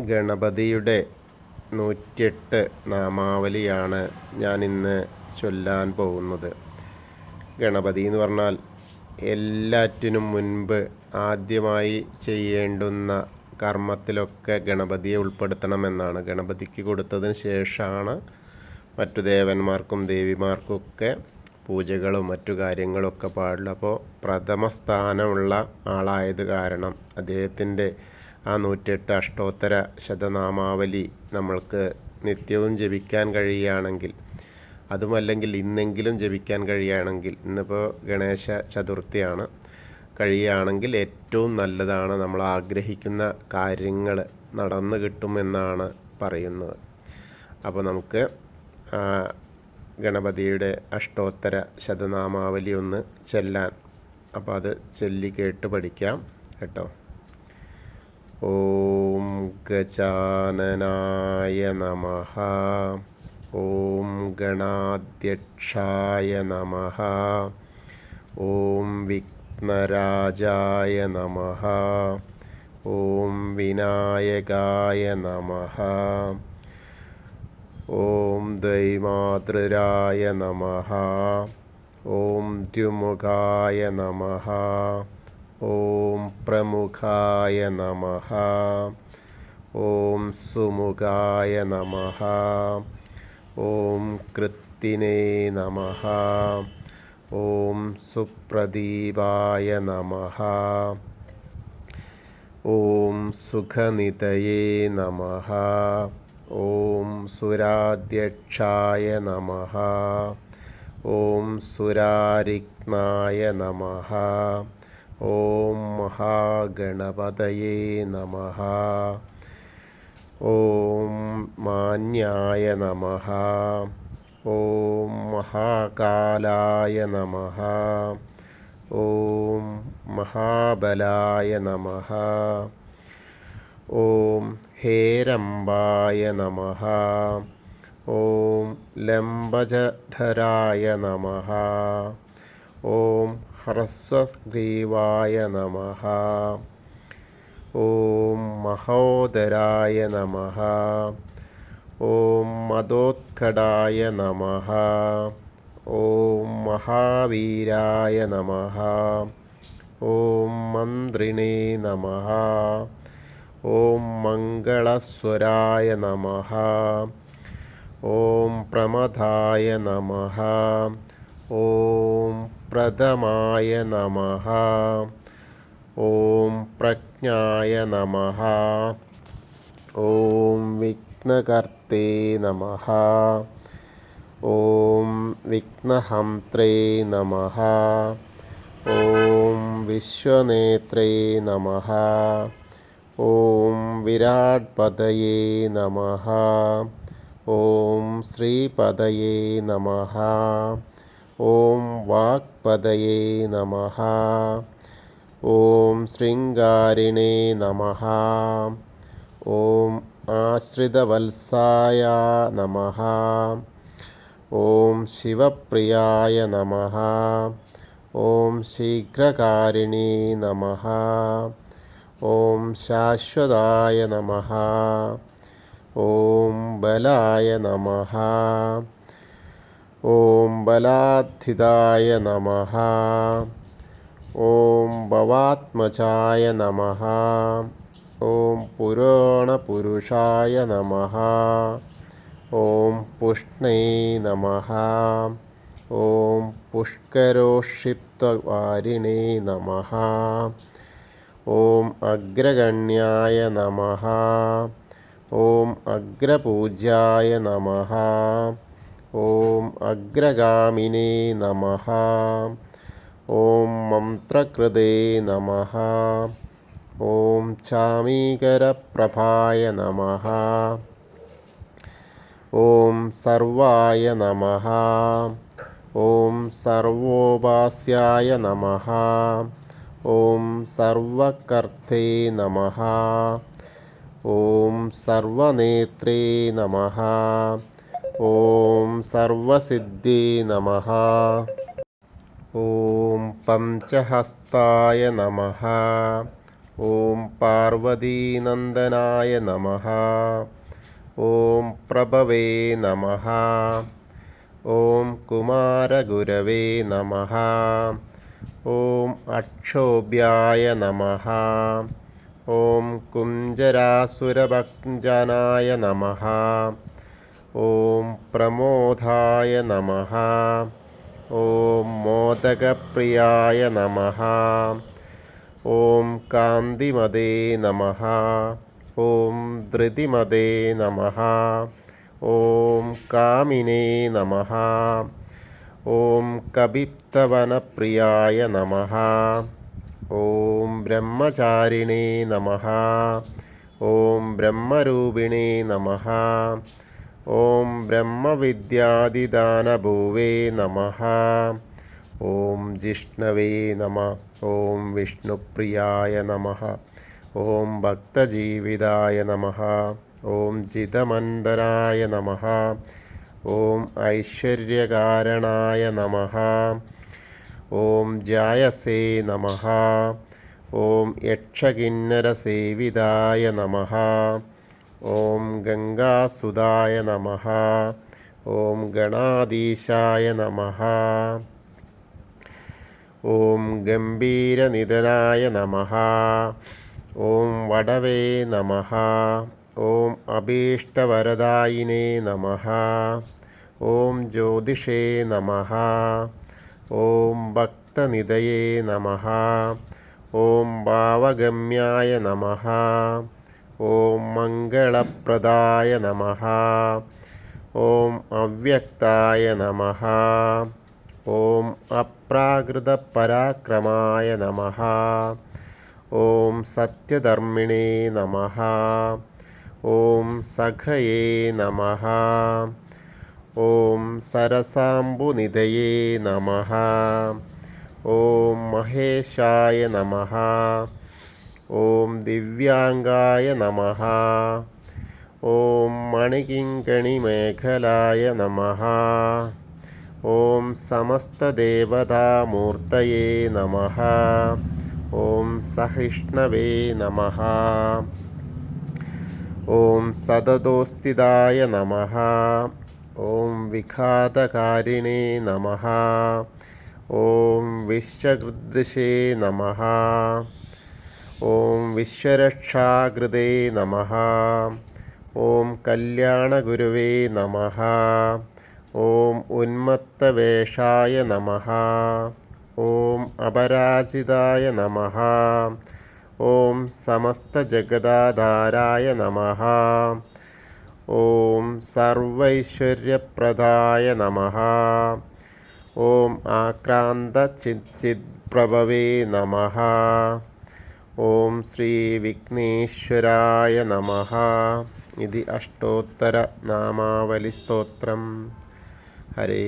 ഗണപതിയുടെ നൂറ്റിയെട്ട് നാമാവലിയാണ് ഞാൻ ഇന്ന് ചൊല്ലാൻ പോകുന്നത്. ഗണപതി എന്ന് പറഞ്ഞാൽ എല്ലാറ്റിനും മുൻപ് ആദ്യമായി ചെയ്യേണ്ടുന്ന കർമ്മത്തിലൊക്കെ ഗണപതിയെ ഉൾപ്പെടുത്തണമെന്നാണ്. ഗണപതിക്ക് കൊടുത്തതിന് ശേഷമാണ് മറ്റു ദേവന്മാർക്കും ദേവിമാർക്കൊക്കെ പൂജകളും മറ്റു കാര്യങ്ങളൊക്കെ പാടുള്ളൂ അപ്പോൾ പ്രഥമ സ്ഥാനമുള്ള ആളായത് കാരണം അദ്ദേഹത്തിന്റെ ആ നൂറ്റെട്ട് അഷ്ടോത്തര ശതനാമാവലി നമ്മൾക്ക് നിത്യവും ജപിക്കാൻ കഴിയുകയാണെങ്കിൽ അതുമല്ലെങ്കിൽ ഇന്നെങ്കിലും ജപിക്കാൻ കഴിയുകയാണെങ്കിൽ ഇന്നിപ്പോൾ ഗണേശ ചതുർത്ഥിയാണ്. കഴിയുകയാണെങ്കിൽ ഏറ്റവും നല്ലതാണ് നമ്മൾ ആഗ്രഹിക്കുന്ന കാര്യങ്ങൾ നടന്നു കിട്ടുമെന്നാണ് പറയുന്നത്. അപ്പോൾ നമുക്ക് ഗണപതിയുടെ അഷ്ടോത്തര ശതനാമാവലി ഒന്ന് ചെല്ലാൻ അപ്പോൾ അത് ചൊല്ലി കേട്ട് പഠിക്കാം കേട്ടോ. ഓം ഗജാനനായ നമഃ. ഓം ഗണാധ്യക്ഷായ നമഃ. ഓം വിഘ്നരാജായ നമഃ. ഓം വിനായകായ നമഃ. ഓം ദൈമാതൃരായ നമഃ. ഓം ദ്യുമുഖായ നമഃ. ഓം പ്രമുഖായ നമഃ ഓം സുമുഖായ നമഃ ഓം കൃത്തിനേ നമഃ ഓം സുപ്രദീപായ നമഃ ഓം സുഖനിതയേ നമഃ ഓം സുരാധ്യക്ഷായ നമഃ ഓം സുരാരിഗ്നായ നമഃ ഓം മഹാഗണപതയേ നമഃ. ഓം മാന്യായ നമഃ. ഓം മഹാകാലായ നമഃ. ഓം മഹാബലായ നമഃ. ഓം ഹേരംബായ നമഃ. ഓം ലംബജധരായ നമഃ. ഓം ഹ്രസ്വഗ്രീവായ നമഃ. ഓം മഹോദരായ നമഃ. ഓം മതോത്കടായ നമഃ. ഓം മഹാവീരായ നമഃ. ഓം മന്ത്രിണേ നമഃ. ഓം മംഗളസ്വരായ നമഃ. ഓം പ്രമദായ നമഃ. ഓം പ്രഥമായ നമഃ ഓം പ്രജ്ഞായ നമഃ ഓം വിഘ്നകർത്തേ നമഃ ഓം വിഘ്നഹംത്രേ നമഃ ഓം വിശ്വനേത്രേ നമഃ ഓം വിരാട്പതയേ നമഃ ഓം ശ്രീപതയേ നമഃ ഓം വാക്പതയേ നമഃ. ഓം ശൃംഗാരിണേ നമഃ. ഓം ആശ്രിതവത്സായ നമഃ. ഓം ശിവപ്രിയായ നമഃ. ഓം ശീഘ്രകാരിണേ നമഃ. ഓം ശാശ്വതായ നമഃ. ഓം ബലായ നമഃ. ഓം ബലാധിതായ നമഃ ഓം ഭവാത്മജായ നമഃ ഓം പുരാണപുരുഷായ നമഃ ഓം പുഷ്ണേ നമഃ ഓം പുഷ്കരോക്ഷിപ്തവാരിണേ നമഃ ഓം അഗ്രഗണ്യായ നമഃ ഓം അഗ്രപൂജ്യായ നമഃ ഓം അഗ്രഗാമിനേ നമഃ ഓം മന്ത്രകൃതേ നമഃ ഓം ചാമീകരപ്രഭായ നമഃ ഓം സർവായ നമഃ ഓം സർവസിദ്ധി നമ. ഓം പഞ്ചഹസ്തായ നമ. ഓം പാർവതീനന്ദനായ നമ. ഓം പ്രഭവേ നമ. ഓം കുമാരഗുരവേ നമ. ഓം അക്ഷോഭ്യായ നമ. ഓം കുഞ്ചരാസുരഭഞ്ജനായ നമ. ഓം പ്രമോദായ നമ. ഓം മോദകപ്രിയായ നമ. ഓം കാന്തിമതേ നമ. ഓം ധൃതിമതേ നമ. ഓം കാമിനേ നമ. ഓം കപിപ്തവനപ്രിയായ നമ. ഓം ബ്രഹ്മചാരിണേ നമ. ഓം ബ്രഹ്മരൂപിണേ നമ. ഓം ബ്രഹ്മവിദ്യാദിദാനഭൂവേ നമ. ഓം ജിഷ്ണവേ നമ. ഓം വിഷ്ണുപ്രിയായ നമ. ഓം ഭക്തജീവിതായ നമ. ഓം ചിതമന്തരായ നമ. ഓം ഐശ്വര്യകാരണായ നമ. ഓം ജായസേ നമ. ഓം യക്ഷകിന്നരസേവിതായ നമ. ഓം ഗംഗാസുതായ നമ. ഓം ഗണാധീശായ നമ. ഓം ഗംഭീരനിധനായ നമ. ഓം വടവേ നമ. ഓം അഭീഷ്ടവരദായിനേ നമ. ഓം ജ്യോതിഷേ നമ. ഓം ഭക്തനിധയേ നമ. ഓം ഭാവഗമ്യായ നമ. ഓം മംഗളപ്രദായ നമ. ഓം അവ്യക്തായ നമ. ഓം അപ്രാകൃത പരാക്രമായ നമ. ഓം സത്യധർമ്മിണേ നമ. ഓം സഖയേ നമ. ഓം സരസാംബുനിധയേ നമ. ഓം മഹേശായ നമ. ഓം ദിവ്യാംഗായ നമ. ഓം മണികിങ്കണിമേഖലായ നമ. ഓം സമസ്തദേവതാമൂർത്തയേ നമ. ഓം സഹിഷ്ണവേ നമ. ഓം സദദോസ്തിദായ നമ. ഓം വിഘാതകാരിണേ നമ. ഓം വിശ്വകൃദൃശേ നമ. ഓം വിശ്വരക്ഷാകൃതേ നമ. ഓം കല്യാണഗുരുവേ നമ. ഓം ഉന്മത്തവേഷായ നമ. ഓം അപരാജിതായ നമ. ഓം സമസ്തജഗദാധാരായ നമ. ഓം സർവൈശ്വര്യപ്രദായ നമ. ഓം ആക്രാന്ത ചിത് പ്രഭവേ നമ. ഓം ശ്രീ വിഘ്നേശ്വരായ നമ. ഇതി അഷ്ടോത്തര നാമാവലി സ്തോത്രം ഹരേ